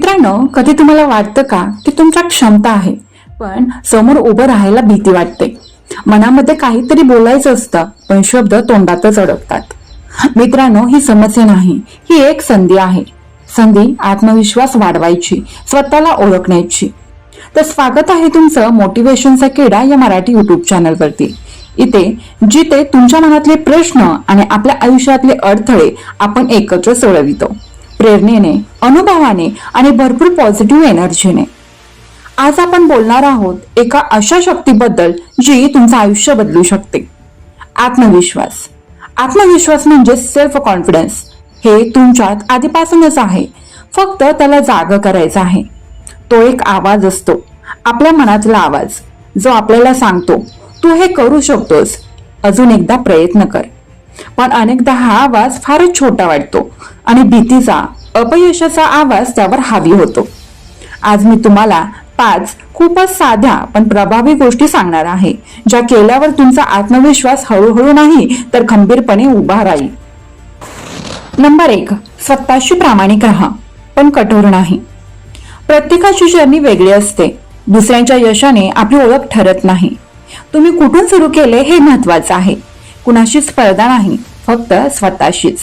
मित्रांनो कधी तुम्हाला वाटतं का की तुमच्या क्षमता आहे पण समोर उभं राहायला भीती वाटते? मनामध्ये काहीतरी बोलायचं असतं पण शब्द तोंडातच अडकतात. मित्रांनो ही समस्या नाही ही एक संधी आहे. संधी आत्मविश्वास वाढवायची स्वतःला ओळखण्याची. तर स्वागत आहे तुमचं मोटिवेशनचा किडा या मराठी युट्यूब चॅनलवरती. इथे जिथे तुमच्या मनातले प्रश्न आणि आपल्या आयुष्यातले अडथळे आपण एकत्र सोडवितो. प्रेरणेने अनुभवाने आणि भरपूर पॉझिटिव्ह एनर्जीने आज आपण बोलणार आहोत एका अशा शक्तीबद्दल जी तुमचं आयुष्य बदलू शकते. आत्मविश्वास. आत्मविश्वास म्हणजे सेल्फ कॉन्फिडन्स हे तुमच्यात आधीपासूनच आहे. फक्त त्याला जाग करायचं आहे. तो एक आवाज असतो. आपल्या मनातला आवाज. जो आपल्याला सांगतो तू हे करू शकतोस. अजून एकदा प्रयत्न कर. पण अनेकदा हा आवाज फारच छोटा वाटतो आणि भीतीचा अपयशाचा आवाज त्यावर हावी होतो. आज मी तुम्हाला पाच खूपच साध्या पण प्रभावी गोष्टी सांगणार आहे ज्या केल्यावर तुमचा आत्मविश्वास हळूहळू नाही तर खंबीरपणे उभा राहील. नंबर एक स्वतःशी प्रामाणिक राहा पण कठोर नाही. प्रत्येकाची जर्नी वेगळी असते दुसऱ्यांच्या यशाने आपली ओळख ठरत नाही. तुम्ही कुठून सुरू केले हे महत्वाचं आहे. कुणाशी स्पर्धा नाही फक्त स्वतःशीच.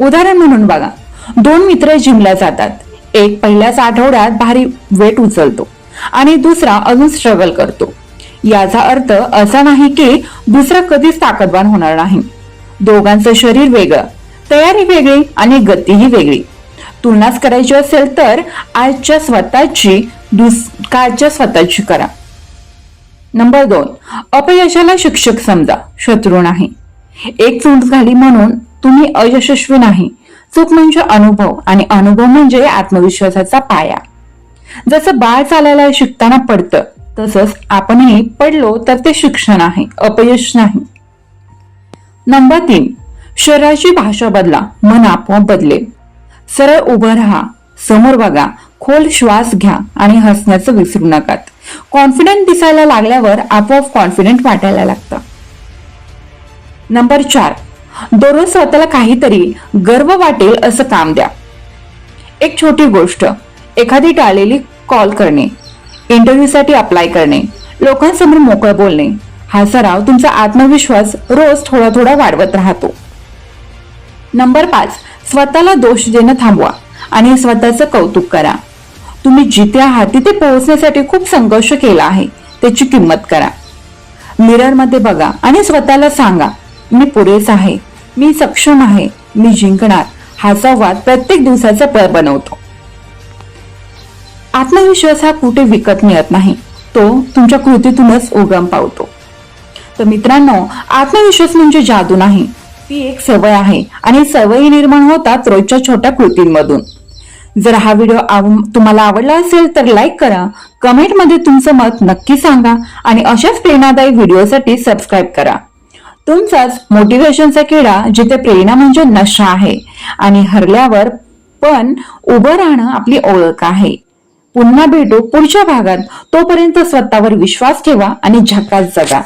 उदाहरण म्हणून बघा दोन मित्र जिमला जातात. एक पहिल्याच आठवड्यात भारी वेट उचलतो आणि दुसरा अजून स्ट्रगल करतो. याचा अर्थ असा नाही की दुसरा कधीच ताकदवान होणार नाही. दोघांचं शरीर वेगळं तयारी वेगळी आणि गतीही वेगळी. तुलनाच करायची असेल तर आजच्या स्वतःची दुस कालच्या स्वतःची करा. नंबर दोन अपयशाला शिक्षक समजा शत्रू नाही. एक चूक झाली म्हणून तुम्ही अयशस्वी नाही. चूक म्हणजे अनुभव आणि अनुभव म्हणजे आत्मविश्वासाचा पाया. जसं बाळ चालायला शिकताना पडतं तसंच आपणही पडलो तर ते शिक्षण आहे अपयश नाही. नंबर तीन शरीराची भाषा बदला मन आपोआप बदलेल. सरळ उभं राहा समोर बघा खोल श्वास घ्या आणि हसण्याचं विसरू नका कॉन्फिडंट दिसायला लागल्यावर आपोआप कॉन्फिडंट वाटायला लागतं. नंबर चार. दररोज स्वतःला काहीतरी गर्व वाटेल असं काम द्या. एक छोटी गोष्ट. एखादी टाळलेली कॉल करणे. इंटरव्ह्यूसाठी अप्लाय करणे. लोकांसमोर मोकळं बोलणे. हा सराव तुमचा आत्मविश्वास रोज थोडा थोडा वाढवत राहतो. नंबर पाच. स्वतःला दोष देणं थांबवा आणि स्वतःचं कौतुक करा. तुम्ही जिथे आहात तिथे पोहोचण्यासाठी खूप संघर्ष केला आहे. त्याची किंमत करा. मिररमध्ये बघा आणि स्वतःला सांगा मी पुरेस आहे. मी सक्षम आहे. मी जिंकणार. हा संवाद प्रत्येक दिवसाचा पळ बनवतो. आत्मविश्वास हा कुठे विकत मिळत नाही. तो तुमच्या कृतीतूनच उगम पावतो. तर मित्रांनो आत्मविश्वास म्हणजे जादू नाही. ती एक सवय आहे आणि सवयी निर्माण होतात रोजच्या छोट्या कृतींमधून. जर हा व्हिडिओ आव- तुम्हाला आवडला असेल तर लाईक करा. कमेंटमध्ये तुमचं मत नक्की सांगा आणि अशाच प्रेरणादायी व्हिडिओसाठी सबस्क्राईब करा. तुमचाच मोटिवेशनचा किडा जिथे प्रेरणा म्हणजे नशा आहे आणि हरल्यावर पण उभं राहणं आपली ओळख आहे. पुन्हा भेटू पुढच्या भागात. तोपर्यंत स्वतःवर विश्वास ठेवा आणि झकास जगा.